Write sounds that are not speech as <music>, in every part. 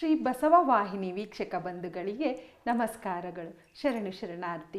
ಶ್ರೀ ಬಸವ ವಾಹಿನಿ ವೀಕ್ಷಕ ಬಂಧುಗಳಿಗೆ ನಮಸ್ಕಾರಗಳು. ಶರಣು ಶರಣಾರ್ಥಿ.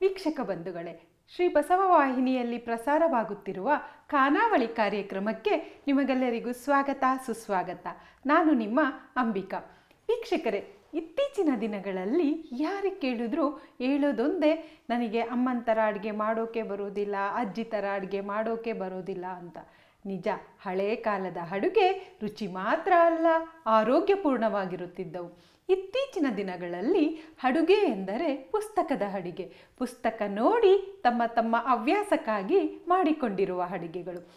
ವೀಕ್ಷಕ ಬಂಧುಗಳೇ, ಶ್ರೀ ಬಸವ ವಾಹಿನಿಯಲ್ಲಿ ಪ್ರಸಾರವಾಗುತ್ತಿರುವ ಖಾನಾವಳಿ ಕಾರ್ಯಕ್ರಮಕ್ಕೆ ನಿಮಗೆಲ್ಲರಿಗೂ ಸ್ವಾಗತ, ಸುಸ್ವಾಗತ. ನಾನು ನಿಮ್ಮ ಅಂಬಿಕಾ. ವೀಕ್ಷಕರೇ, ಇತ್ತೀಚಿನ ದಿನಗಳಲ್ಲಿ ಯಾರಿಗೆ ಕೇಳಿದ್ರು ಹೇಳೋದೊಂದೇ, ನನಗೆ ಅಮ್ಮನ ಥರ ಅಡುಗೆ ಮಾಡೋಕೆ ಬರೋದಿಲ್ಲ ಅಜ್ಜಿ ಥರ ಅಡುಗೆ ಮಾಡೋಕೆ ಬರೋದಿಲ್ಲ ಅಂತ. ನಿಜ, ಹಳೇ ಕಾಲದ ಅಡುಗೆ ರುಚಿ ಮಾತ್ರ ಅಲ್ಲ, ಆರೋಗ್ಯಪೂರ್ಣವಾಗಿರುತ್ತಿದ್ದವು. ಇತ್ತೀಚಿನ ದಿನಗಳಲ್ಲಿ ಅಡುಗೆ ಎಂದರೆ ಪುಸ್ತಕದ ಅಡುಗೆ. ಪುಸ್ತಕ ನೋಡಿ ತಮ್ಮ ತಮ್ಮ ಹವ್ಯಾಸಕ್ಕಾಗಿ ಮಾಡಿಕೊಂಡಿರುವ ಅಡುಗೆಗಳು.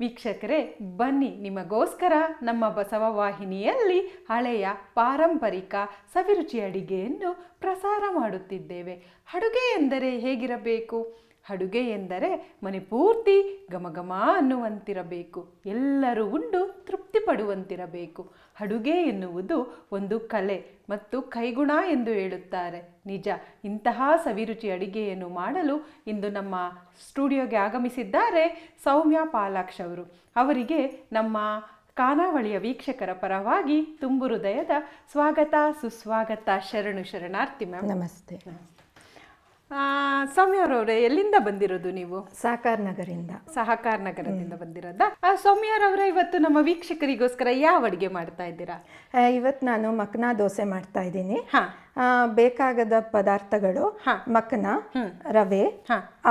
ವೀಕ್ಷಕರೇ, ಬನ್ನಿ ನಿಮಗೋಸ್ಕರ ನಮ್ಮ ಬಸವ ವಾಹಿನಿಯಲ್ಲಿ ಹಳೆಯ ಪಾರಂಪರಿಕ ಸವಿರುಚಿ ಅಡಿಗೆಯನ್ನು ಪ್ರಸಾರ ಮಾಡುತ್ತಿದ್ದೇವೆ. ಅಡುಗೆ ಎಂದರೆ ಹೇಗಿರಬೇಕು? ಅಡುಗೆ ಎಂದರೆ ಮನೆ ಪೂರ್ತಿ ಘಮಘಮ ಅನ್ನುವಂತಿರಬೇಕು. ಎಲ್ಲರೂ ಉಂಡು ತೃಪ್ತಿ ಪಡುವಂತಿರಬೇಕು ಅಡುಗೆ ಎನ್ನುವುದು ಒಂದು ಕಲೆ ಮತ್ತು ಕೈಗುಣ ಎಂದು ಹೇಳುತ್ತಾರೆ. ನಿಜ, ಇಂತಹ ಸವಿರುಚಿ ಅಡಿಗೆಯನ್ನು ಮಾಡಲು ಇಂದು ನಮ್ಮ ಸ್ಟುಡಿಯೋಗೆ ಆಗಮಿಸಿದ್ದಾರೆ ಸೌಮ್ಯ ಪಾಲಾಕ್ಷ ಅವರು. ಅವರಿಗೆ ನಮ್ಮ ಖಾನಾವಳಿಯ ವೀಕ್ಷಕರ ಪರವಾಗಿ ತುಂಬು ಹೃದಯದ ಸ್ವಾಗತ, ಸುಸ್ವಾಗತ, ಶರಣು ಶರಣಾರ್ಥಿ ಮ್ಯಾಮ್. ನಮಸ್ತೆ. ಸೌಮ್ಯರವರೇ ಎಲ್ಲಿಂದ ಬಂದಿರೋದು ನೀವು? ಸಹಕಾರ ನಗರಿಂದ. ಸಹಕಾರ ನಗರದಿಂದ ಬಂದಿರೋದ? ಸೌಮ್ಯರವರೇ ಇವತ್ತು ನಮ್ಮ ವೀಕ್ಷಕರಿಗೋಸ್ಕರ ಯಾವ ಅಡುಗೆ ಮಾಡ್ತಾ ಇದ್ದೀರಾ? ಇವತ್ತು ನಾನು ಮಕ್ನಾ ದೋಸೆ ಮಾಡ್ತಾ ಇದ್ದೀನಿ. ಬೇಕಾಗದ ಪದಾರ್ಥಗಳು ಮಕ್ಕನ ರವೆ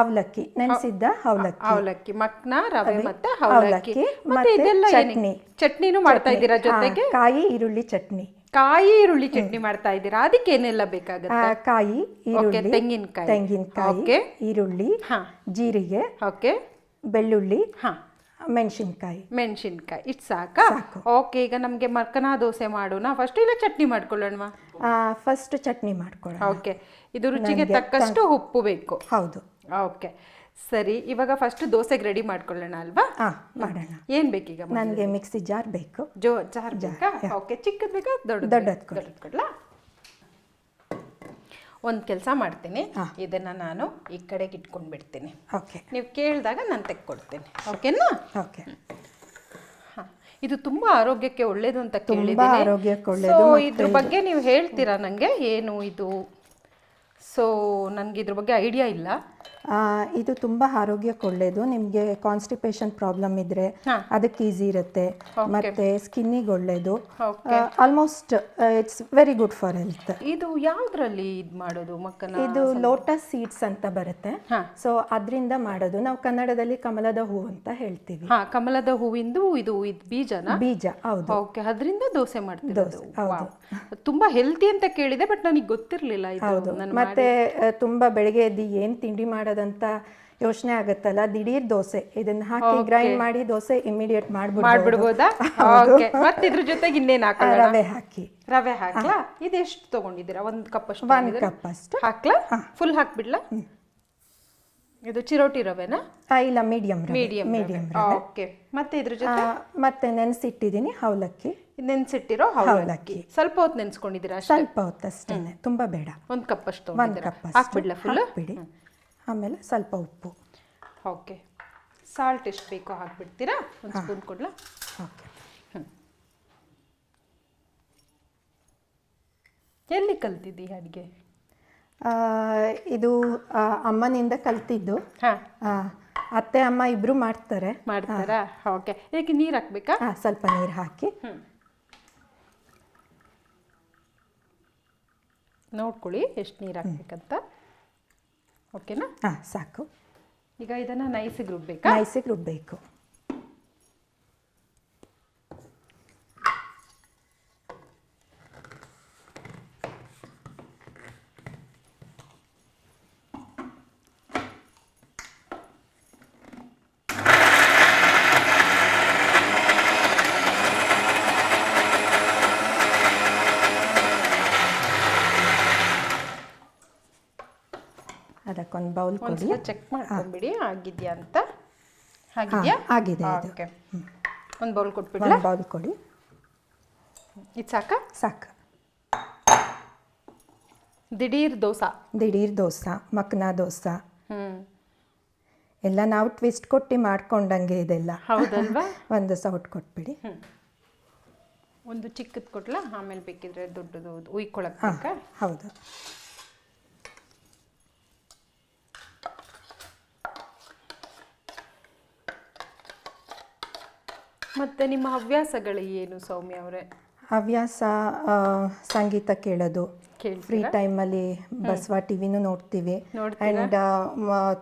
ಅವಲಕ್ಕಿ ನೆನೆಸಿದ್ದ ಅವಲಕ್ಕಿ. ಅವಲಕ್ಕಿ ಮಕ್ನ ರವೆ ಮತ್ತೆ ಅವಲಕ್ಕಿ. ಮತ್ತೆ ಚಟ್ನಿ. ಚಟ್ನಿನೂ ಮಾಡ್ತಾ ಇದ್ದೀರಾ ಜೊತೆಗೆ? ಕಾಯಿ ಈರುಳ್ಳಿ ಚಟ್ನಿ. ಕಾಯಿ ಈರುಳ್ಳಿ ಚಟ್ನಿ ಮಾಡ್ತಾ ಇದ್ದೀರಾ? ಅದಕ್ಕೆ ಏನೆಲ್ಲ ಬೇಕಾಗುತ್ತೆ? ಕಾಯಿ ಈರುಳ್ಳಿ ತೆಂಗಿನಕಾಯಿ. ತೆಂಗಿನಕಾಯಿ. ಈರುಳ್ಳಿ ಹಾ. ಜೀರಿಗೆ ಓಕೆ. ಬೆಳ್ಳುಳ್ಳಿ ಹಾ. ಮೆಣಸಿನ್ಕಾಯಿ. ಮೆಣಸಿನ್ಕಾಯಿ. ಇಟ್ ಸಾಕಾ? ಓಕೆ ಈಗ ನಮಗೆ ಮರ್ಕನ ದೋಸೆ ಮಾಡೋಣ. ಫಸ್ಟ್ ಇಲ್ಲ ಚಟ್ನಿ ಮಾಡ್ಕೊಳ್ಳೋಣ ಫಸ್ಟ್ ಚಟ್ನಿ ಮಾಡ್ಕೊಳ್ಳೋಣ. ಓಕೆ. ಇದು ರುಚಿಗೆ ತಕ್ಕಷ್ಟು ಉಪ್ಪು ಬೇಕು. ಹೌದು. ಓಕೆ. ಸರಿ ಇವಾಗ ಫಸ್ಟ್ ದೋಸೆಗೆ ರೆಡಿ ಮಾಡ್ಕೊಳ್ಳೋಣ ಅಲ್ವಾ? ಹಾ ಮಾಡೋಣ. ಏನ್ ಬೇಕೀಗ ನನಗೆ ಮಿಕ್ಸಿ ಜಾರ್ ಬೇಕು. ಜೋ ಜಾರ್ ಬೇಕಾ? ಓಕೆ ಚಿಕ್ಕದ್ ಬೇಕಾ? ದೊಡ್ಡ ದೊಡ್ಡದ್. ದೊಡ್ಡದು ಕೊಡ್ಲಾ? ಒಂದು ಕೆಲಸ ಮಾಡ್ತೀನಿ. ಇದನ್ನ ನಾನು ಈ ಕಡೆಗೆ ಇಟ್ಕೊಂಡು ಬಿಡ್ತೀನಿ ಓಕೆ ನೀವು ಕೇಳಿದಾಗ ನಾನು ತೆಕ್ಕೊಡ್ತೀನಿ. ಓಕೆನಾ ಓಕೆ ಹ. ಇದು ತುಂಬಾ ಆರೋಗ್ಯಕ್ಕೆ ಒಳ್ಳೇದು ಅಂತ ಕೇಳಿದ್ದೀನಿ ಆರೋಗ್ಯಕ್ಕೆ ಸೊ ಒಳ್ಳೇದು ಇದ್ರ ಬಗ್ಗೆ ನೀವು ಹೇಳ್ತೀರಾ ನನಗೆ ಏನು ಇದು? ಸೊ ನನಗೆ ಇದ್ರ ಬಗ್ಗೆ ಐಡಿಯಾ ಇಲ್ಲ. ಇದು ತುಂಬ ಆರೋಗ್ಯಕ್ಕೆ ಒಳ್ಳೆಯದು ನಿಮಗೆ ಕಾನ್ಸ್ಟಿಪೇಷನ್ ಪ್ರಾಬ್ಲಮ್ ಇದ್ರೆ ಅದಕ್ಕೆ ಈಸಿ ಇರುತ್ತೆ. ಮತ್ತೆ ಸ್ಕಿನ್ನಿಗೆ ಒಳ್ಳೆಯದು almost it's very good for health ಇದು ಯಾವ್ದ್ರಲ್ಲಿ ಇದು ಮಾಡೋದು ಮಕ್ಕಳ ಇದು ಲೋಟಸ್ ಸೀಡ್ಸ್ ಅಂತ ಬರುತ್ತೆ. ಸೊ ಅದರಿಂದ ಮಾಡೋದು. ನಾವು ಕನ್ನಡದಲ್ಲಿ ಕಮಲದ ಹೂ ಅಂತ ಹೇಳ್ತೀವಿ. ಕಮಲದ ಹೂವಿಂದು ಇದು ಇದು ಬೀಜನ? ಬೀಜ ಹೌದು. ಓಕೆ ಅದರಿಂದ ದೋಸೆ ಮಾಡ್ತೀವಿ ತುಂಬಾ ಹೆಲ್ತಿ ಅಂತ ಕೇಳಿದೆ ಬಟ್ ನನಗೆ ಗೊತ್ತಿರ್ಲಿಲ್ಲ ಇದು ಮತ್ತೆ ತುಂಬಾ ಬೆಳಿಗ್ಗೆ ಎದ್ದು ಏನು ತಿಂಡಿ ಮಾಡೋದಂತ ಯೋಚನೆ ಆಗುತ್ತಲ್ಲ? ದಿಢೀರ್ ದೋಸೆ. ಇದನ್ನ ಹಾಕಿ ಗ್ರೈಂಡ್ ಮಾಡಿ ದೋಸೆ ಇಮಿಡಿಯೇಟ್ ಮಾಡ್ಬಿಡ್ಬೋದು. ಓಕೆ ಮತ್ತೆ ಇದ್ರ ಜೊತೆಗೆ ಇನ್ನೇನ್ ಹಾಕೋಣ ರವೆ ಹಾಕಿ. ರವೆ ಹಾಕ್ಲಾ? ಇದೆಷ್ಟು ತಗೊಂಡಿದ್ದೀರಾ? ಒಂದ್ ಕಪ್ ಅಷ್ಟು ಒನ್ ಕಪ್ ಅಷ್ಟು. ಹಾಕ್ಲಾ? ಫುಲ್ ಹಾಕ್ಬಿಡ್ಲಾ? ಇದು ಚಿರೋಟಿ ರವೆನಾ? ಇಲ್ಲ ಮೀಡಿಯಂ ಮೀಡಿಯಂ ಮೀಡಿಯಂ ಓಕೆ ಮತ್ತೆ ಇದ್ರ ಜೊತೆ? ಮತ್ತೆ ನೆನೆಸಿಟ್ಟಿದ್ದೀನಿ ಅವಲಕ್ಕಿ ನೆನ್ಸಿಟ್ಟಿರೋ ಅವಲಕ್ಕಿ ಸ್ವಲ್ಪ ಹೊತ್ತು ನೆನ್ಸ್ಕೊಂಡಿದ್ದೀರಾ ಅಷ್ಟೇ? ಸ್ವಲ್ಪ ಹೊತ್ತು ಅಷ್ಟೇನೆ ತುಂಬಾ ಬೇಡ. ಒಂದ್ ಕಪ್ ಅಷ್ಟು ಒಂದು ಕಪ್ ಹಾಕ್ಬಿಡ್ಲಾ ಫುಲ್ ಹಾಕ್ಬಿಡಿ. ಆಮೇಲೆ ಸ್ವಲ್ಪ ಉಪ್ಪು. ಓಕೆ. ಸಾಲ್ಟ್ ಎಷ್ಟು ಬೇಕೋ ಹಾಕ್ಬಿಡ್ತೀರಾ ಒಂದು ಸ್ಪೂನ್ ಕೊಡ್ಲಾ? ಓಕೆ. ಎಲ್ಲಿ ಕಲ್ತಿದ್ದಿ ಅಡುಗೆ? ಇದು ಆ, ಅಮ್ಮನಿಂದ ಕಲ್ತಿದ್ದು. ಹಾಂ. ಆ, ಅತ್ತೆ ಅಮ್ಮ ಇಬ್ಬರು ಮಾಡ್ತಾರೆ. ಮಾಡ್ತಾರಾ? ಓಕೆ. ಇದಕ್ಕೆ ನೀರು ಹಾಕ್ಬೇಕಾ? ಆ, ಸ್ವಲ್ಪ ನೀರು ಹಾಕಿ. ನೋಡ್ಕೊಳ್ಳಿ ಎಷ್ಟು ನೀರು ಹಾಕ್ಬೇಕಂತ. ಓಕೆನಾ? ಹಾಂ ಸಾಕು. ಈಗ ಇದನ್ನು ನೈಸಿಗೆ ರುಬ್ಬೇಕಾ? ನೈಸಿಗೆ ರುಬ್ಬಬೇಕು ಅದಕ್ಕೊಂದು ಬೌಲ್ ಕೊಡಿ. ಚೆಕ್ ಮಾಡ್ಕೊಂಡ್ಬಿಡಿ. ಆಗಿದ್ಯಾ ಅಂತ? ಆಗಿದೆಯಾ? ಆಗಿದೆ ಓಕೆ ಒಂದು ಬೌಲ್ ಕೊಟ್ಬಿಡಿ ಬೌಲ್ ಕೊಡಿ. ಇದು ಸಾಕ? ಸಾಕು. ದಿಢೀರ್ ದೋಸೆ. ದಿಢೀರ್ ದೋಸೆ ಮಕ್ನಾ ದೋಸೆ. ಎಲ್ಲ ನಾವು ಟ್ವಿಸ್ಟ್ ಕೊಟ್ಟು ಮಾಡ್ಕೊಂಡಂಗೆ ಇದೆಲ್ಲ. ಹೌದಲ್ವಾ? <laughs> ಒಂದು ಸೌಟ್ ಕೊಟ್ಬಿಡಿ. ಒಂದು ಚಿಕ್ಕದು ಕೊಟ್ಲ? ಆಮೇಲೆ ಬೇಕಿದ್ರೆ ದೊಡ್ಡದು ಉಯ್ಕೊಳಕ್ಕೆ ಹೌದು. ಮತ್ತೆ ನಿಮ್ಮ ಹವ್ಯಾಸಗಳು ಏನು ಸೌಮ್ಯ ಅವರೇ? ಹವ್ಯಾಸ ಸಂಗೀತ ಕೇಳೋದು? ಫ್ರೀ ಟೈಮಲ್ಲಿ ಬಸವ ಟಿವಿನೂ ನೋಡ್ತೀವಿ? ಆ್ಯಂಡ್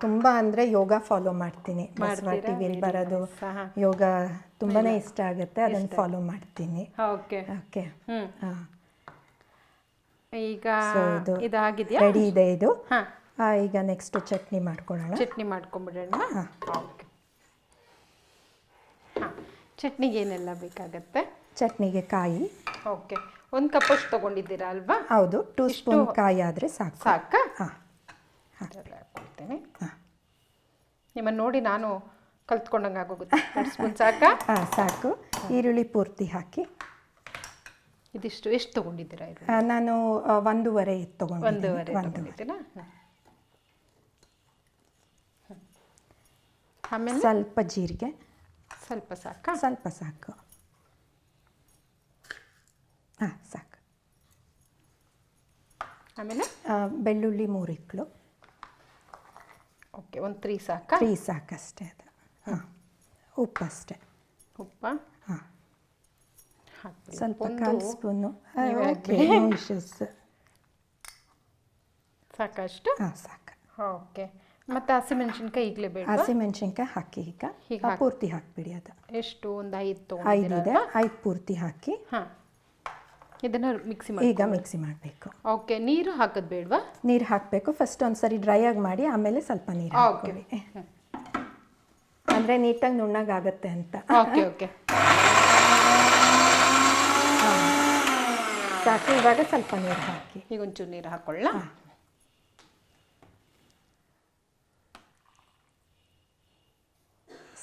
ತುಂಬ ಅಂದರೆ ಯೋಗ ಫಾಲೋ ಮಾಡ್ತೀನಿ. ಬಸವ ಟಿವಿಯಲ್ಲಿ ಬರೋದು. ಯೋಗ ತುಂಬಾನೇ ಇಷ್ಟ ಆಗುತ್ತೆ. ಅದನ್ನು ಫಾಲೋ ಮಾಡ್ತೀನಿ. ಓಕೆ. ಓಕೆ. ಈಗ ಇದು ಇದಾಗಿದೆಯಾ? ರೆಡಿ ಇದೆ ಇದು? ಹಾ. ಈಗ ನೆಕ್ಸ್ಟ್ ಚಟ್ನಿ ಮಾಡ್ಕೊಳ್ಳೋಣ ಚಟ್ನಿ ಮಾಡ್ಕೊಂಬಿಡೋಣ? ಓಕೆ. ಹಾಂ. ಚಟ್ನಿಗೆ ಏನೆಲ್ಲ ಬೇಕಾಗತ್ತೆ? ಚಟ್ನಿಗೆ ಕಾಯಿ. ಓಕೆ. ಒಂದು ಕಪ್ಪಷ್ಟು ತಗೊಂಡಿದ್ದೀರಾ ಅಲ್ವಾ? ಹೌದು. ಟೂ ಸ್ಪೂನ್ ಕಾಯಿ ಆದರೆ ಸಾಕು. ಸಾಕಾ? ಹಾಂ. ಹಾಕ್ಕೊಳ್ತೀನಿ ಹಾಂ. ನಿಮ್ಮನ್ನು ನೋಡಿ ನಾನು ಕಲ್ತ್ಕೊಂಡಂಗೆ ಆಗೋಗುತ್ತೆ. ಎರಡು ಸ್ಪೂನ್ ಸಾಕಾ? ಹಾಂ ಸಾಕು. ಈರುಳ್ಳಿ ಪೂರ್ತಿ ಹಾಕಿ. ಇದಿಷ್ಟು. ಎಷ್ಟು ತೊಗೊಂಡಿದ್ದೀರಾ ಇದು ನಾನು ಒಂದೂವರೆ ತೊಗೊಂಡು ಒಂದೂವರೆ ತೊಗೊಂಡಿದ್ದೀರಾ. ಆಮೇಲೆ? ಸ್ವಲ್ಪ ಜೀರಿಗೆ. ಸ್ವಲ್ಪ ಸಾಕು? ಸ್ವಲ್ಪ ಸಾಕು. ಹಾಂ ಸಾಕು. ಆಮೇಲೆ? ಬೆಳ್ಳುಳ್ಳಿ ಮೂರಿಕ್ಳು ಓಕೆ ಒಂದು ತ್ರೀ ಸಾಕು? ತ್ರೀ ಸಾಕಷ್ಟೇ ಅದು. ಹಾಂ ಉಪ್ಪಷ್ಟೇ ಉಪ್ಪ? ಹಾಂ. ಸ್ವಲ್ಪ ಕಾಲು ಸ್ಪೂನು. ಸಾಕಷ್ಟು ಹಾಂ ಸಾಕು. ಓಕೆ. ಮತ್ತೆ ಹಸಿಮೆಣಸಿನ್ಕಾಯಿ ಈಗಲೇ ಬೇಡ ಹಸಿಮೆಣ್ಸಿನ್ಕಾಯಿ ಹಾಕಿ ಈಗ. ಈಗ ಪೂರ್ತಿ ಹಾಕ್ಬಿಡಿ ಅದು. ಎಷ್ಟು? ಒಂದು ಐದು ಐದಿದೆ ತೊಗೊಂಡಿದ್ದೀರಾ ಐದು ಪೂರ್ತಿ ಹಾಕಿ. ಹಾಂ. ಇದನ್ನು ಮಿಕ್ಸಿ ಮಾಡಿ ಈಗ ಮಿಕ್ಸಿ ಮಾಡಬೇಕು. ಓಕೆ ನೀರು ಹಾಕೋದು ಬೇಡವಾ? ನೀರು ಹಾಕಬೇಕು. ಫಸ್ಟ್ ಒಂದು ಸರಿ ಡ್ರೈ ಆಗಿ ಮಾಡಿ ಆಮೇಲೆ ಸ್ವಲ್ಪ ನೀರು ಹಾಕೊಳ್ಳಿ ಅಂದರೆ ನೀಟಾಗಿ ನುಣ್ಣಗಾಗತ್ತೆ ಅಂತ. Okay okay. ಸಾಕು ಇವಾಗ ಸ್ವಲ್ಪ ನೀರು ಹಾಕಿ. ಈಗ ಒಂಚೂರು ನೀರು ಹಾಕೊಳ್ಳ?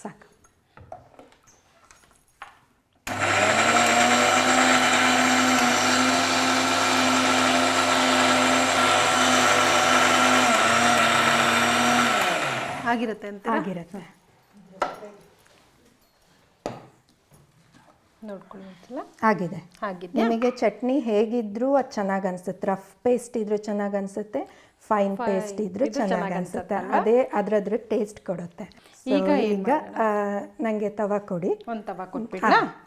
ಸಾಕು ಆಗಿರುತ್ತೆ ಅಂತ ಆಗಿರುತ್ತೆ. ನೋಡ್ಕೊಳ್ಳಿ ಒಂದ್ಸಲ ಆಗಿದೆ. ಆಗಿದೆಯಾ ನಿಮಗೆ ಚಟ್ನಿ ಹೇಗಿದ್ರೂ ಅದು ಚೆನ್ನಾಗಿ ಅನ್ಸುತ್ತೆ. ರಫ್ ಪೇಸ್ಟ್ ಇದ್ರೂ ಚೆನ್ನಾಗಿ ಅನ್ಸುತ್ತೆ. ಫೈನ್ ಪೇಸ್ಟ್ ಇದ್ರೆ ಚೆನ್ನಾಗಿ ಅನ್ಸುತ್ತೆ. ಅದೇ ಅದ್ರದ್ರ ಟೇಸ್ಟ್ ಕೊಡುತ್ತೆ. ಈಗ ಈಗ ನಂಗೆ ತವಾ ಕೊಡಿ. ಒಂದು ತವಾ ಕೊಟ್ಬಿಡಿ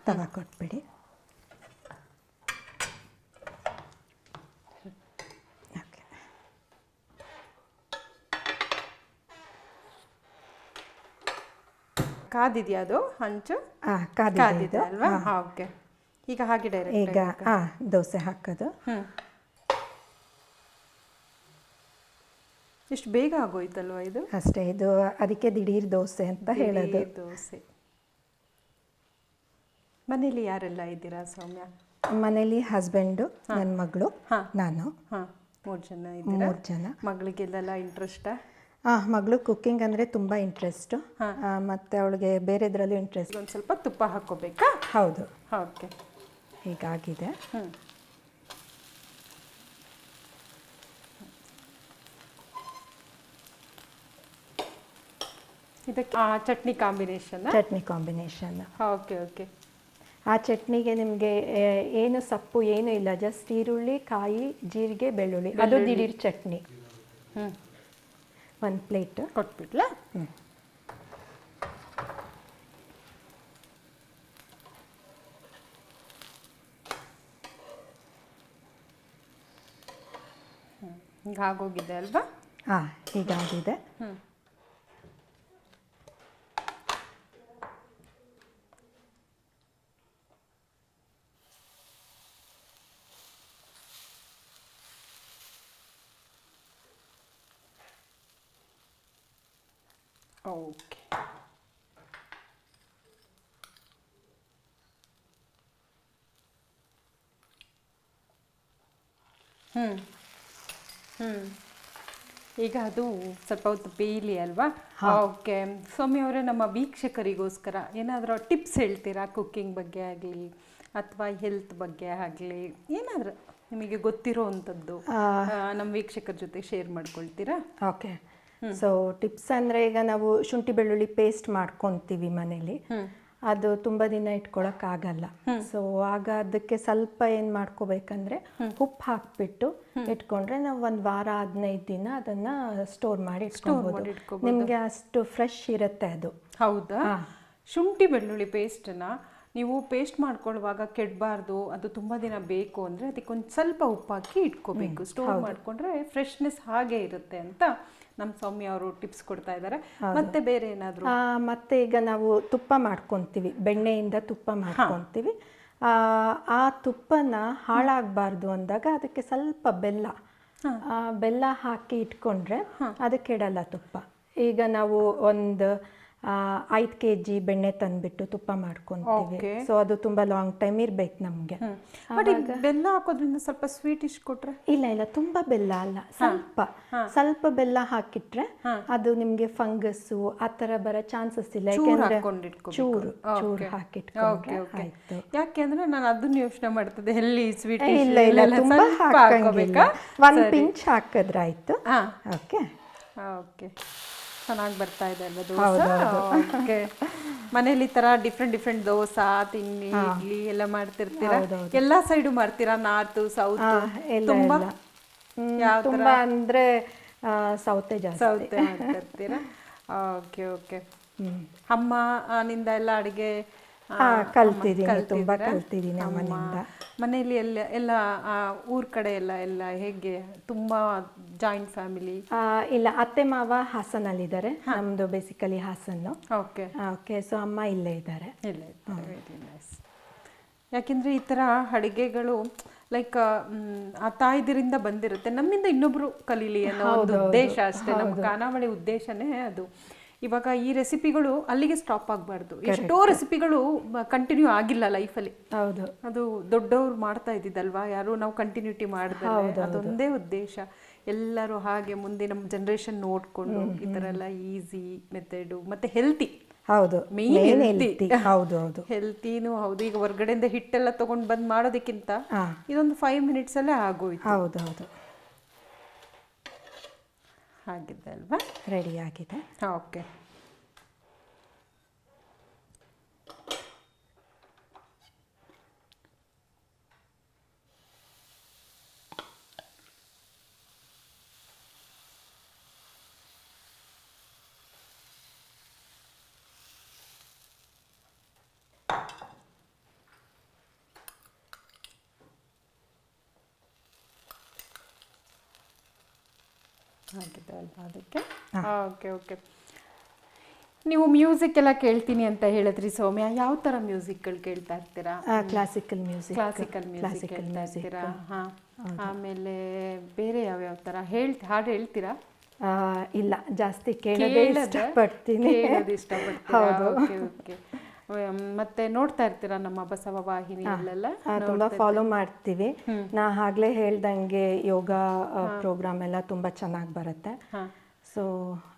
ತವಾ ಕೊಟ್ಬಿಡಿ. ಕಾದಿದ್ಯಾ ಅದು ಹಂಚು? ಆ ಕಾದಿದೆ ಅಲ್ವಾ? ಓಕೆ. ಈಗ ಹಾಗೆ ಡೈರೆಕ್ಟ್ ಈಗ ಆ ದೋಸೆ ಹಾಕೋದು. ಇಷ್ಟು ಬೇಗ ಆಗೋಯ್ತಲ್ವಾ ಇದು? ಅಷ್ಟೇ ಇದು ಅದಕ್ಕೆ ದಿಢೀರ್ ದೋಸೆ ಅಂತ ಹೇಳೋದು. ದೋಸೆ. ಮನೇಲಿ ಯಾರೆಲ್ಲ ಇದ್ದೀರಾ ಸೌಮ್ಯ? ಮನೇಲಿ ಹಸ್ಬೆಂಡು ನನ್ನ ಮಗಳು ಹಾ. ನಾನು. ಹಾಂ ಮೂರು ಜನ ಇದ್ದೀರಾ? ಮೂರು ಜನ. ಮಗಳಿಗೆಲ್ಲ ಇಂಟ್ರೆಸ್ಟ ಹಾಂ ಮಗಳು ಕುಕ್ಕಿಂಗ್ ಅಂದರೆ ತುಂಬ ಇಂಟ್ರೆಸ್ಟು ಹಾ. ಮತ್ತು ಅವಳಿಗೆ ಬೇರೆದ್ರಲ್ಲೂ ಇಂಟ್ರೆಸ್ಟ್ ಒಂದು ಸ್ವಲ್ಪ ತುಪ್ಪ ಹಾಕೋಬೇಕಾ ಹೌದು. ಓಕೆ. ಹೀಗಾಗಿದೆ. ಹ್ಞೂ ಇದಕ್ಕೆ ಆ chutney combination chutney combination okay okay ಆ ಚಟ್ನಿಗೆ ನಿಮಗೆ ಏನು ಸೊಪ್ಪು ಏನು ಇಲ್ಲ ಜಸ್ಟ್ ಈರುಳ್ಳಿ ಕಾಯಿ ಜೀರಿಗೆ ಬೆಳ್ಳುಳ್ಳಿ. ಅದು ದಿಢೀರ್ ಚಟ್ನಿ. ಹ್ಞೂ ಒಂದು ಪ್ಲೇಟ್. ಕೊಟ್ಬಿಡ್ಲಾ ಈಗ ಆಗೋಗಿದೆ ಅಲ್ವಾ? ಹಾಂ ಹೀಗಾಗಿದೆ ಹ್ಞೂ ಓಕೆ ಹ್ಞೂ ಹ್ಞೂ ಈಗ ಅದು ಸ್ವಲ್ಪ ಹೊತ್ತು ಬೇಯಲಿ ಅಲ್ವಾ? ಓಕೆ. ಸ್ವಾಮಿ ಅವರೇ ನಮ್ಮ ವೀಕ್ಷಕರಿಗೋಸ್ಕರ ಏನಾದರೂ ಟಿಪ್ಸ್ ಹೇಳ್ತೀರಾ? ಕುಕ್ಕಿಂಗ್ ಬಗ್ಗೆ ಆಗಲಿ ಅಥವಾ ಹೆಲ್ತ್ ಬಗ್ಗೆ ಆಗಲಿ? ಏನಾದರೂ ನಿಮಗೆ ಗೊತ್ತಿರೋ ಅಂಥದ್ದು ನಮ್ಮ ವೀಕ್ಷಕರ ಜೊತೆ ಶೇರ್ ಮಾಡ್ಕೊಳ್ತೀರಾ? ಓಕೆ. ಸೊ ಟಿಪ್ಸ್ ಅಂದರೆ ಈಗ ನಾವು ಶುಂಠಿ ಬೆಳ್ಳುಳ್ಳಿ ಪೇಸ್ಟ್ ಮಾಡ್ಕೊತೀವಿ ಮನೇಲಿ. ಅದು ತುಂಬ ದಿನ ಇಟ್ಕೊಳಕ್ಕಾಗಲ್ಲ ಸೊ ಆಗ ಅದಕ್ಕೆ ಸ್ವಲ್ಪ ಏನು ಮಾಡ್ಕೋಬೇಕಂದ್ರೆ ಉಪ್ಪು ಹಾಕ್ಬಿಟ್ಟು ಇಟ್ಕೊಂಡ್ರೆ ನಾವು ಒಂದು ವಾರ ಹದಿನೈದು ದಿನ ಅದನ್ನ ಸ್ಟೋರ್ ಮಾಡಿ ಇಟ್ಕೊಬೋದು. ನಿಮಗೆ ಅಷ್ಟು ಫ್ರೆಶ್ ಇರುತ್ತೆ ಅದು. ಹೌದಾ? ಶುಂಠಿ ಬೆಳ್ಳುಳ್ಳಿ ಪೇಸ್ಟನ್ನ ನೀವು ಪೇಸ್ಟ್ ಮಾಡ್ಕೊಳ್ಳುವಾಗ ಕೆಡಬಾರ್ದು ಅದು ತುಂಬ ದಿನ ಬೇಕು ಅಂದರೆ ಅದಕ್ಕೆ ಒಂದು ಸ್ವಲ್ಪ ಉಪ್ಪು ಹಾಕಿ ಇಟ್ಕೋಬೇಕು. ಸ್ಟೋರ್ ಮಾಡಿಕೊಂಡ್ರೆ ಫ್ರೆಶ್ನೆಸ್ ಹಾಗೆ ಇರುತ್ತೆ ಅಂತ ನಮ್ಮ ಸೌಮ್ಯ ಅವರು ಟಿಪ್ಸ್ ಕೊಡ್ತಾ ಇದ್ದಾರೆ ಮತ್ತೆ ಬೇರೆ ಏನಾದರೂ? ಮತ್ತೆ ಈಗ ನಾವು ತುಪ್ಪ ಮಾಡ್ಕೊತೀವಿ. ಬೆಣ್ಣೆಯಿಂದ ತುಪ್ಪ ಮಾಡ್ಕೊತೀವಿ. ಆ, ಆ ತುಪ್ಪನ ಹಾಳಾಗಬಾರ್ದು ಅಂದಾಗ ಅದಕ್ಕೆ ಸ್ವಲ್ಪ ಬೆಲ್ಲ. ಆ, ಬೆಲ್ಲ ಹಾಕಿ ಇಟ್ಕೊಂಡ್ರೆ ಅದು ಕೆಡಲ್ಲ ತುಪ್ಪ. ಈಗ ನಾವು ಒಂದು ಐದು ಕೆ ಜಿ ಬೆಣ್ಣೆ ತಂದ್ಬಿಟ್ಟು ತುಪ್ಪ ಮಾಡ್ಕೊಂತೀವಿ. ಸೊ ಅದು ತುಂಬಾ ಲಾಂಗ್ ಟೈಮ್ ಇರ್ಬೇಕು ನಮಗೆ. ಬಟ್ ಬೆಲ್ಲ ಹಾಕೋದ್ರಿಂದ ಸ್ವಲ್ಪ ಸ್ವೀಟ್ ಇಶ್ ಕೊಟ್ರೆ? ಇಲ್ಲ ಇಲ್ಲ ತುಂಬಾ ಬೆಲ್ಲ ಅಲ್ಲ. ಸ್ವಲ್ಪ. ಸ್ವಲ್ಪ ಬೆಲ್ಲ ಹಾಕಿಟ್ರೆ ಅದು ನಿಮ್ಗೆ ಫಂಗಸ್ ಆ ತರ ಬರೋ ಚಾನ್ಸಸ್ ಇಲ್ಲ. ಯಾಕೆಂದ್ರೆ. ಚೂರು ಚೂರು ಹಾಕಿಟ್ಕೊಂಡ್ರೆ ಆಯ್ತು. ಯಾಕೆಂದ್ರೆ ನಾನು ಅದನ್ನ ಯೋಚನೆ ಮಾಡ್ತದೆ ಎಲ್ಲಿ ಸ್ವೀಟ್ ಇಲ್ಲ ಇಲ್ಲ ತುಂಬಾ ಹಾಕಂಗಿಲ್ಲ. ಒಂದ್ ಪಿಂಚ್ ಹಾಕಿದ್ರೆ ಆಯ್ತು. ಓಕೆ ಓಕೆ ಚೆನ್ನಾಗಿ ಬರ್ತಾ ಇದೆ ಅಲ್ವಾ ದೋಸೆ? ಓಕೆ. ಮನೇಲಿ ಈ ತರ ಡಿಫ್ರೆಂಟ್ ಡಿಫ್ರೆಂಟ್ ದೋಸಾ ತಿಂಡಿ ಇಡ್ಲಿ ಎಲ್ಲ ಮಾಡ್ತಿರ್ತೀರಾ? ಎಲ್ಲಾ ಸೈಡು ಮಾಡ್ತೀರಾ? ನಾರ್ತ್ ಸೌತ್ ತುಂಬಾ? ತುಂಬಾ ಅಂದ್ರೆ ಸೌತೆ ಜಾಸ್ತಿ. ಸೌತ್ ಮಾಡ್ತಿರ್ತೀರಾ? <laughs> Okay okay. ಅಮ್ಮ ನಿಂದ ಎಲ್ಲ ಅಡಿಗೆ ಕಲ್ತಿದ್ದೀನಿ? ತುಂಬಾ ಕಲ್ತಿದ್ದೀನಿ ಅಮ್ಮನಿಂದ. ಮನೆಯಲ್ಲಿ ಎಲ್ಲ ಎಲ್ಲ ಊರ್ ಕಡೆ ಎಲ್ಲ ಎಲ್ಲ ಹೇಗೆ? ತುಂಬಾ ಜಾಯಿಂಟ್ ಫ್ಯಾಮಿಲಿ ಇಲ್ಲ ಅತ್ತೆ ಮಾವ ಹಾಸನಲ್ಲಿದ್ದಾರೆ. ನಮ್ದು basically Hassan okay. Okay so ಅಮ್ಮ ಇಲ್ಲೇ ಇದ್ದಾರೆ. ಇಲ್ಲ ವೆರಿ ನೈಸ್ ಯಾಕೆಂದ್ರೆ ಈ ತರ ಅಡುಗೆಗಳು ಲೈಕ್ ಆ ತಾಯಿದಿರಿಂದ ಬಂದಿರುತ್ತೆ. ನಮ್ಮಿಂದ ಇನ್ನೊಬ್ರು ಕಲೀಲಿ ಅನ್ನೋ ಒಂದು ಉದ್ದೇಶ ಅಷ್ಟೇ. ನಮ್ಮ ಖಾನಾವಳಿ ಉದ್ದೇಶನೇ ಅದು. ಇವಾಗ ಈ ರೆಸಿಪಿಗಳು ಅಲ್ಲಿಗೆ ಸ್ಟಾಪ್ ಆಗಬಾರ್ದು. ಎಷ್ಟೋ ರೆಸಿಪಿಗಳು ಕಂಟಿನ್ಯೂ ಆಗಿಲ್ಲ ಲೈಫಲ್ಲಿ ಹೌದು. ಅದು ದೊಡ್ಡವ್ರು ಮಾಡ್ತಾ ಇದ್ದಿದ್ದಲ್ವಾ? ಯಾರು ನಾವು ಕಂಟಿನ್ಯೂಟಿ ಮಾಡಿದ್ರೆ ಅದೊಂದೇ ಉದ್ದೇಶ. ಎಲ್ಲರೂ ಹಾಗೆ ಮುಂದೆ ನಮ್ಮ ಜನ್ರೇಷನ್ ನೋಡಿಕೊಂಡು ಈ ಥರ ಎಲ್ಲ ಈಸಿ ಮೆಥಡು ಮತ್ತೆ ಹೆಲ್ತಿ ಹೌದು. ಮೇನ್. ಹೆಲ್ತಿ ಹೌದು ಹೌದು ಹೆಲ್ತಿನೂ ಹೌದು. ಈಗ ಹೊರಗಡೆಯಿಂದ ಹಿಟ್ಟೆಲ್ಲ ತಗೊಂಡು ಬಂದು ಮಾಡೋದಕ್ಕಿಂತ ಇದೊಂದು ಫೈವ್ ಮಿನಿಟ್ಸ್ ಅಲ್ಲೇ ಆಗೋಯ್ತು. ಹೌದು ಹೌದು ಹಾಗಿದೆ ಅಲ್ವಾ ರೆಡಿ ಆಗಿದೆ ಓಕೆ ಆಗಿದೆ ಅಲ್ವಾ ಅದಕ್ಕೆ? ಓಕೆ ಓಕೆ ನೀವು ಮ್ಯೂಸಿಕ್ ಎಲ್ಲ ಕೇಳ್ತೀನಿ ಅಂತ ಹೇಳಿದ್ರಿ ಸೌಮ್ಯ. ಯಾವ ಥರ ಮ್ಯೂಸಿಕ್ಗಳು ಕೇಳ್ತಾ ಇರ್ತೀರಾ? ಕ್ಲಾಸಿಕಲ್ ಮ್ಯೂಸಿಕ್ ಕ್ಲಾಸಿಕಲ್ ಮ್ಯೂಸಿಕ್ ಕೇಳ್ತಾ ಇರ್ತೀರಾ? ಹಾ. ಆಮೇಲೆ ಬೇರೆ ಯಾವ್ಯಾವ ಥರ ಹೇಳ್ತಿ ಹಾಡು ಹೇಳ್ತೀರಾ? ಇಲ್ಲ. ಜಾಸ್ತಿ ಕೇಳೋದೇ ಇಷ್ಟಪಡ್ತೀನಿ. ಹೌದು ಇಷ್ಟಪಡ್ತೀರಾ? ಓಕೆ ಓಕೆ ಮತ್ತೆ ನೋಡ್ತಾ ಇರ್ತೀರಾ ನಮ್ಮ ಬಸವ ವಾಹಿನಿಯಲ್ಲೆಲ್ಲ ತುಂಬಾ ಫಾಲೋ ಮಾಡ್ತೀವಿ. ನಾ ಆಗ್ಲೇ ಹೇಳ್ದಂಗೆ ಯೋಗ ಪ್ರೋಗ್ರಾಮ್ ಎಲ್ಲ ತುಂಬಾ ಚೆನ್ನಾಗಿ ಬರುತ್ತೆ. ಸೊ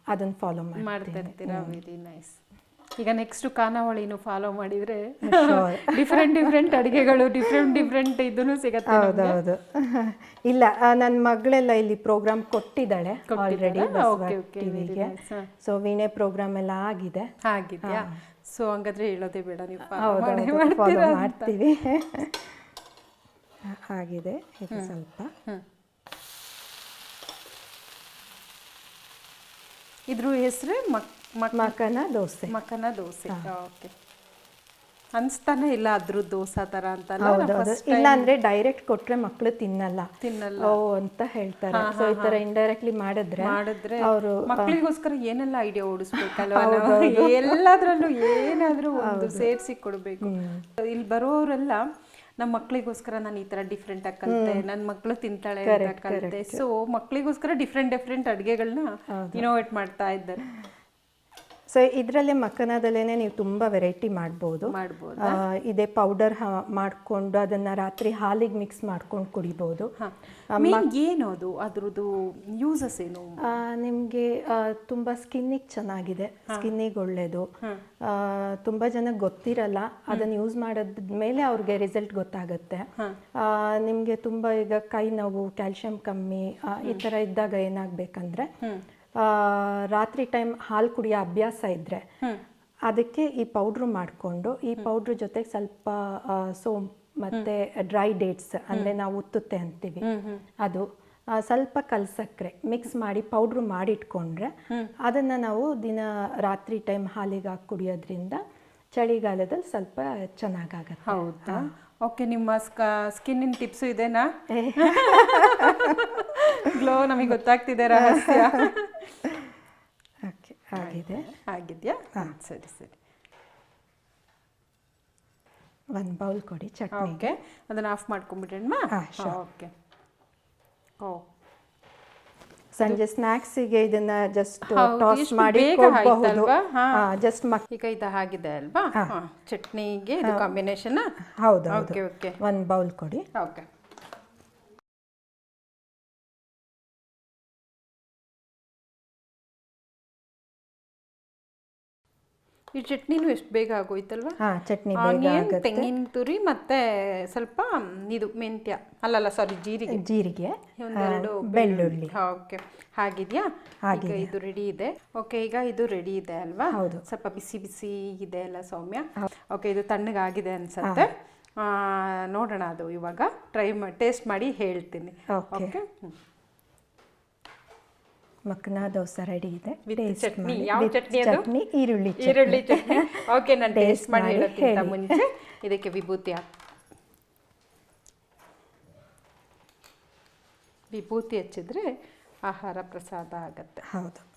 ಅದನ್ನ ಫಾಲೋ ಮಾಡಿ ಮಾಡ್ತಾ ಇರ್ತೀರಾ? ವೆರಿ ನೈಸ್ ಈಗ ನೆಕ್ಸ್ಟ್ ಖಾನಾವಳಿನು ಫಾಲೋ ಮಾಡಿದ್ರೆ ಡಿಫ್ರೆಂಟ್ ಡಿಫ್ರೆಂಟ್ ಅಡಿಗೆಗಳು ಡಿಫ್ರೆಂಟ್ ಡಿಫ್ರೆಂಟ್ ಇದನ್ನು ಸಿಗತ್ತೆ ಹೌದೌದು ಇಲ್ಲ ನನ್ನ ಮಗಳೆಲ್ಲ ಇಲ್ಲಿ ಪ್ರೋಗ್ರಾಮ್ ಕೊಟ್ಟಿದ್ದಾಳೆ ಆಲ್ರೆಡಿ ಟಿವಿಗೆ ಸೊ ವೀಣೆ ಪ್ರೋಗ್ರಾಮ್ ಎಲ್ಲ ಆಗಿದೆ. ಆಗಿದ್ಯಾ? ಸೊ ಹಂಗಾದ್ರೆ ಹೇಳೋದೇ ಬೇಡ ನೀವು ಫಾಲೋ ಮಾಡ್ತೀವಿ. <laughs> ಆಗಿದೆ ಸ್ವಲ್ಪ. ಇದ್ರ ಹೆಸರು ಮಕ್ ಮಕ್ ಮಕನ ದೋಸೆ. ಮಕನ ದೋಸೆ. ಓಕೆ. ಅನ್ಸ್ತಾನೆ ಇಲ್ಲ ಅದ್ರ ದೋಸಾ ತರ ನಾನ್ ಇಲ್ಲ ಅಂದ್ರೆ ಡೈರೆಕ್ಟ್ ಕೊಟ್ರೆ ಮಕ್ಕಳು ತಿನ್ನಲ್ಲ. ತಿನ್ನಲ್ಲ. ಓ ಅಂತ ಹೇಳ್ತಾರೆ. ಸೊ ಈ ತರ ಇಂಡೈರೆಕ್ಟ್ಲಿ ಮಾಡಿದ್ರೆ ಮಾಡಿದ್ರೆ ಅವರು ಮಕ್ಕಳಿಗೋಸ್ಕರ ಏನೆಲ್ಲ ಐಡಿಯಾ ಓಡಿಸ್ಬೇಕಲ್ವಾ ಎಲ್ಲದ್ರಲ್ಲೂ ಏನಾದ್ರೂ ಒಂದು ಸೇರಿಸಿ ಕೊಡ್ಬೇಕು. ಇಲ್ಲಿ ಬರೋರೆಲ್ಲ ನಮ್ಮ ಮಕ್ಕಳಿಗೋಸ್ಕರ ನಾನು ಈ ತರ ಡಿಫ್ರೆಂಟ್ ಆಗಿ ಕಲಿತೆ ನನ್ನ ಮಕ್ಕಳು ತಿಂತಾಳೆ ಅಂತ ಕಲಿತೆ. ಸೊ ಮಕ್ಕಳಿಗೋಸ್ಕರ ಡಿಫ್ರೆಂಟ್ ಡಿಫ್ರೆಂಟ್ ಅಡುಗೆಗಳನ್ನ ಇನೋವೇಟ್ ಮಾಡ್ತಾ ಇದ್ದಾರೆ. ಸೊ ಇದರಲ್ಲೇ ಮಕ್ಕನದಲ್ಲೇ ನೀವು ತುಂಬಾ ವೆರೈಟಿ ಮಾಡ್ಬೋದು. ಇದೇ ಪೌಡರ್ ಮಾಡಿಕೊಂಡು ಅದನ್ನ ರಾತ್ರಿ ಹಾಲಿಗೆ ಮಿಕ್ಸ್ ಮಾಡ್ಕೊಂಡು ಕುಡಿಬೋದು. ಏನು ಅದು? ಅದ್ರದ್ದು ಯೂಸಸ್ ಏನು? ನಿಮಗೆ ತುಂಬಾ ಸ್ಕಿನ್ನಿಗೆ ಚೆನ್ನಾಗಿದೆ. ಸ್ಕಿನ್ನಿಗೆ ಒಳ್ಳೇದು. ತುಂಬ ತುಂಬಾ ಜನಕ್ಕೆ ಗೊತ್ತಿರಲ್ಲ. ಅದನ್ನ ಯೂಸ್ ಮಾಡಿದ್ಮೇಲೆ ಅವ್ರಿಗೆ ರಿಸಲ್ಟ್ ಗೊತ್ತಾಗುತ್ತೆ. ನಿಮಗೆ ತುಂಬಾ ಈಗ ಕೈ ನೋವು ಕ್ಯಾಲ್ಶಿಯಂ ಕಮ್ಮಿ ಈ ತರ ಇದ್ದಾಗ ಏನಾಗ್ಬೇಕಂದ್ರೆ ರಾತ್ರಿ ಟೈಮ್ ಹಾಲು ಕುಡಿಯೋ ಅಭ್ಯಾಸ ಇದ್ರೆ ಅದಕ್ಕೆ ಈ ಪೌಡ್ರು ಮಾಡಿಕೊಂಡು ಈ ಪೌಡ್ರ್ ಜೊತೆಗೆ ಸ್ವಲ್ಪ ಮತ್ತೆ ಮತ್ತು ಡ್ರೈ ಡೇಟ್ಸ್ ಅಂದರೆ ನಾವು ಉತ್ತುತ್ತೆ ಅಂತೀವಿ. ಅದು ಸ್ವಲ್ಪ ಕಲ್ಸಕ್ರೆ ಮಿಕ್ಸ್ ಮಾಡಿ ಪೌಡ್ರು ಮಾಡಿಟ್ಕೊಂಡ್ರೆ ಅದನ್ನು ನಾವು ದಿನ ರಾತ್ರಿ ಟೈಮ್ ಹಾಲಿಗೆ ಹಾಕಿ ಕುಡಿಯೋದ್ರಿಂದ ಚಳಿಗಾಲದಲ್ಲಿ ಸ್ವಲ್ಪ ಚೆನ್ನಾಗಾಗತ್ತೆ. ಹೌದಾ? ಓಕೆ ನಿಮ್ಮ ಸ್ಕಿನ್ನಿನ ಟಿಪ್ಸು ಇದೆನಾ? ಗ್ಲೋ ನಮಗೆ ಗೊತ್ತಾಗ್ತಿದೆ ರಹಸ್ಯ. ಓಕೆ ಆಗಿದೆ. ಆಗಿದ್ಯಾ? ಸರಿ ಸರಿ. ಒಂದು ಬೌಲ್ ಕೊಡಿ ಚಟ್ನಿ ಓಕೆ ಅದನ್ನ ಆಫ್ ಮಾಡ್ಕೊಂಡ್ಬಿಟ್ಟೆಣ್ಮ ಹಾ, sure. ಓಕೆ. ಓ. ಸಂಜೆ ಸ್ನಾಕ್ಸಿಗೆ ಇದನ್ನ ಜಸ್ಟ್ ಟಾಸ್ ಮಾಡಿ ಕೊಡಬಹುದು. ಜಸ್ಟ್ ಈಗ ಇದು ಆಗಿದೆ ಅಲ್ವಾ? ಚಟ್ನಿಗೆ ಇದು ಕಾಂಬಿನೇಷನ್ ಹೌದು ಓಕೆ ಓಕೆ ಒಂದು ಬೌಲ್ ಕೊಡಿ. ಓಕೆ ಈ ಚಟ್ನಿನೂ ಎಷ್ಟು ಬೇಗ ಆಗೋಯ್ತಲ್ವಾ? ಹಾ ಚಟ್ನಿ ಬೇಗ ಆನಿಯನ್ ಆಗುತ್ತೆ. ತೆಂಗಿನ ತುರಿ ಮತ್ತೆ ಸ್ವಲ್ಪ ಇದು ಮೆಂತ್ಯ. ಅಲ್ಲಲ್ಲ ಸಾರಿ ಜೀರಿಗೆ. ಜೀರಿಗೆ. ಒಂದೆರಡು ಬೆಳ್ಳುಳ್ಳಿ. ಓಕೆ ಹಾಗಿದ್ಯಾ? ಈಗ ಇದು ರೆಡಿ ಇದೆ. ಓಕೆ ಈಗ ಇದು ರೆಡಿ ಇದೆ ಅಲ್ವಾ? ಹೌದು. ಸ್ವಲ್ಪ ಬಿಸಿ ಬಿಸಿ ಇದೆ ಅಲ್ಲ ಸೌಮ್ಯ? ಓಕೆ ಇದು ತಣ್ಣಗಾಗಿದೆ ಅನ್ಸತ್ತೆ. ಆ, ನೋಡೋಣ ಅದು ಇವಾಗ. ಟ್ರೈ ಮಾಡಿ ಟೇಸ್ಟ್ ಮಾಡಿ ಹೇಳ್ತೀನಿ. Okay hmm. ಮಕ್ನಾ ದೋಸೆ ರೆಡಿ ಇದೆ. ಚಟ್ನಿ. ಯಾವ ಚಟ್ನಿ? ಚಟ್ನಿ ಈರುಳ್ಳಿ ಈರುಳ್ಳಿ ಚಟ್ನಿ. ಓಕೆ ನಾನು ಟೇಸ್ಟ್ ಮಾಡಿ ಹೇಳೋಕ್ಕಿಂತ ಮುಂಚೆ. ಇದಕ್ಕೆ ವಿಭೂತಿ ವಿಭೂತಿ ಹಚ್ಚಿದ್ರೆ ಆಹಾರ ಪ್ರಸಾದ ಆಗತ್ತೆ. ಹೌದು.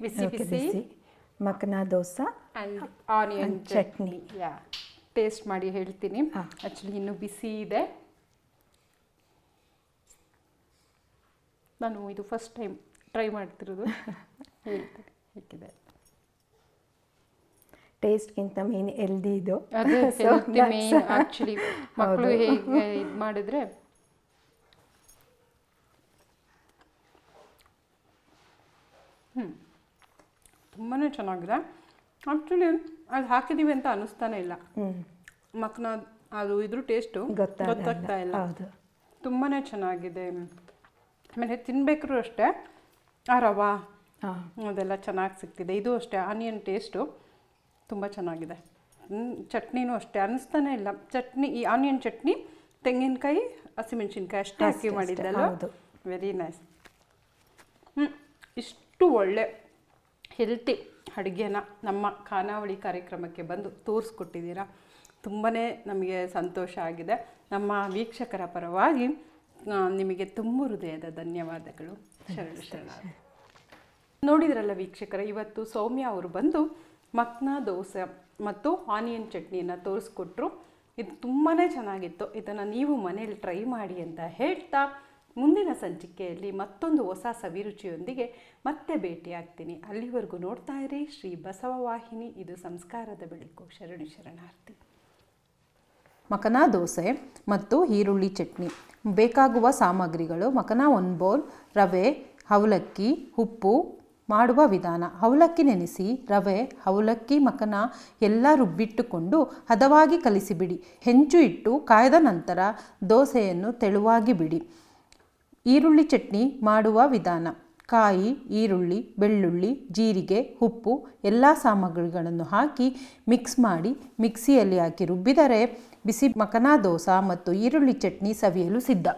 ಬಿಸಿ. ಬಿಸಿ. ಮಕ್ನಾ dosa and onion chutney. Yeah taste ಮಾಡಿ ಹೇಳ್ತೀನಿ. ಆ್ಯಕ್ಚುಲಿ ಇನ್ನು ಬಿಸಿ ಇದೆ. ನಾನು ಇದು ಫಸ್ಟ್ ಟೈಮ್ ಟ್ರೈ ಮಾಡ್ತಿರೋದು. <laughs> ಹೇಳ್ತೀನಿ. ಹೇಗಿದೆ? ಟೇಸ್ಟ್ಗಿಂತ ಮೇನ್ ಎಲ್ದಿ ಇದು. ಮೇನ್ ಆ್ಯಕ್ಚುಲಿ ಮಕ್ಕಳು ಹೇಗೆ <laughs> ಇದು ಮಾಡಿದ್ರೆ? ಹ್ಞೂ ತುಂಬಾ ಚೆನ್ನಾಗಿದೆ. ಆ್ಯಕ್ಚುಲಿ ಅದು ಹಾಕಿದ್ದೀವಿ ಅಂತ ಅನ್ನಿಸ್ತಾನೆ ಇಲ್ಲ. ಮಕ್ಕನ ಅದು ಇದ್ರ ಟೇಸ್ಟು ಗೊತ್ತಾಗ್ತಾ ಇಲ್ಲ. ತುಂಬಾ ಚೆನ್ನಾಗಿದೆ. ಆಮೇಲೆ ತಿನ್ಬೇಕ್ರು ಅಷ್ಟೇ. ಆ ರವಾ ಅದೆಲ್ಲ ಚೆನ್ನಾಗಿ ಸಿಗ್ತಿದೆ. ಇದು ಅಷ್ಟೇ ಆನಿಯನ್ ಟೇಸ್ಟು ತುಂಬ ಚೆನ್ನಾಗಿದೆ. ಚಟ್ನಿನೂ ಅಷ್ಟೇ. ಅನ್ನಿಸ್ತಾನೆ ಇಲ್ಲ. ಚಟ್ನಿ ಈ ಆನಿಯನ್ ಚಟ್ನಿ ತೆಂಗಿನಕಾಯಿ ಹಸಿಮೆಣ್ಸಿನ್ಕಾಯಿ ಅಷ್ಟೇ ಹಾಕಿ ಮಾಡಿದ್ದೆಲ್ಲ. ವೆರಿ ನೈಸ್ ಹ್ಞೂ ಇಷ್ಟು ಒಳ್ಳೆ ಹೆಲ್ತಿ ಅಡುಗೆನ ನಮ್ಮ ಖಾನಾವಳಿ ಕಾರ್ಯಕ್ರಮಕ್ಕೆ ಬಂದು ತೋರಿಸ್ಕೊಟ್ಟಿದ್ದೀರಾ. ತುಂಬಾ ನಮಗೆ ಸಂತೋಷ ಆಗಿದೆ. ನಮ್ಮ ವೀಕ್ಷಕರ ಪರವಾಗಿ ನಿಮಗೆ ತುಂಬ ಹೃದಯದ ಧನ್ಯವಾದಗಳು. ಶರಣ ಶರಣ ನೋಡಿದ್ರಲ್ಲ ವೀಕ್ಷಕರ ಇವತ್ತು ಸೌಮ್ಯ ಅವರು ಬಂದು ಮಕ್ನ ದೋಸೆ ಮತ್ತು ಆನಿಯನ್ ಚಟ್ನಿಯನ್ನು ತೋರಿಸ್ಕೊಟ್ರು. ಇದು ತುಂಬಾ ಚೆನ್ನಾಗಿತ್ತು. ಇದನ್ನು ನೀವು ಮನೇಲಿ ಟ್ರೈ ಮಾಡಿ ಅಂತ ಹೇಳ್ತಾ ಮುಂದಿನ ಸಂಚಿಕೆಯಲ್ಲಿ ಮತ್ತೊಂದು ಹೊಸ ಸವಿರುಚಿಯೊಂದಿಗೆ ಮತ್ತೆ ಭೇಟಿಯಾಗ್ತೀನಿ. ಅಲ್ಲಿವರೆಗೂ ನೋಡ್ತಾ ಇರಿ. ಶ್ರೀ ಬಸವ ವಾಹಿನಿ. ಇದು ಸಂಸ್ಕಾರದ ಬೆಳಕು. ಶರಣು ಶರಣಾರ್ಥಿ. ಮಕನಾ ದೋಸೆ ಮತ್ತು ಈರುಳ್ಳಿ ಚಟ್ನಿ. ಬೇಕಾಗುವ ಸಾಮಗ್ರಿಗಳು ಮಕನಾ ಒಂದು ಬೌಲ್, ರವೆ, ಅವಲಕ್ಕಿ, ಉಪ್ಪು ಮಾಡುವ ವಿಧಾನ. ಅವಲಕ್ಕಿ ನೆನೆಸಿ, ರವೆ, ಅವಲಕ್ಕಿ, ಮಕನ ಎಲ್ಲ ರುಬ್ಬಿಟ್ಟುಕೊಂಡು ಹದವಾಗಿ ಕಲಿಸಿಬಿಡಿ. ಹೆಂಚು ಇಟ್ಟು ಕಾಯ್ದ ನಂತರ ದೋಸೆಯನ್ನು ತೆಳುವಾಗಿ ಬಿಡಿ. ಈರುಳ್ಳಿ ಚಟ್ನಿ ಮಾಡುವ ವಿಧಾನ. ಕಾಯಿ, ಈರುಳ್ಳಿ, ಬೆಳ್ಳುಳ್ಳಿ, ಜೀರಿಗೆ, ಉಪ್ಪು ಎಲ್ಲ ಸಾಮಗ್ರಿಗಳನ್ನು ಹಾಕಿ ಮಿಕ್ಸ್ ಮಾಡಿ ಮಿಕ್ಸಿಯಲ್ಲಿ ಹಾಕಿ ರುಬ್ಬಿದರೆ ಬಿಸಿ ಮಕನಾ ದೋಸೆ ಮತ್ತು ಈರುಳ್ಳಿ ಚಟ್ನಿ ಸವಿಯಲು ಸಿದ್ಧ.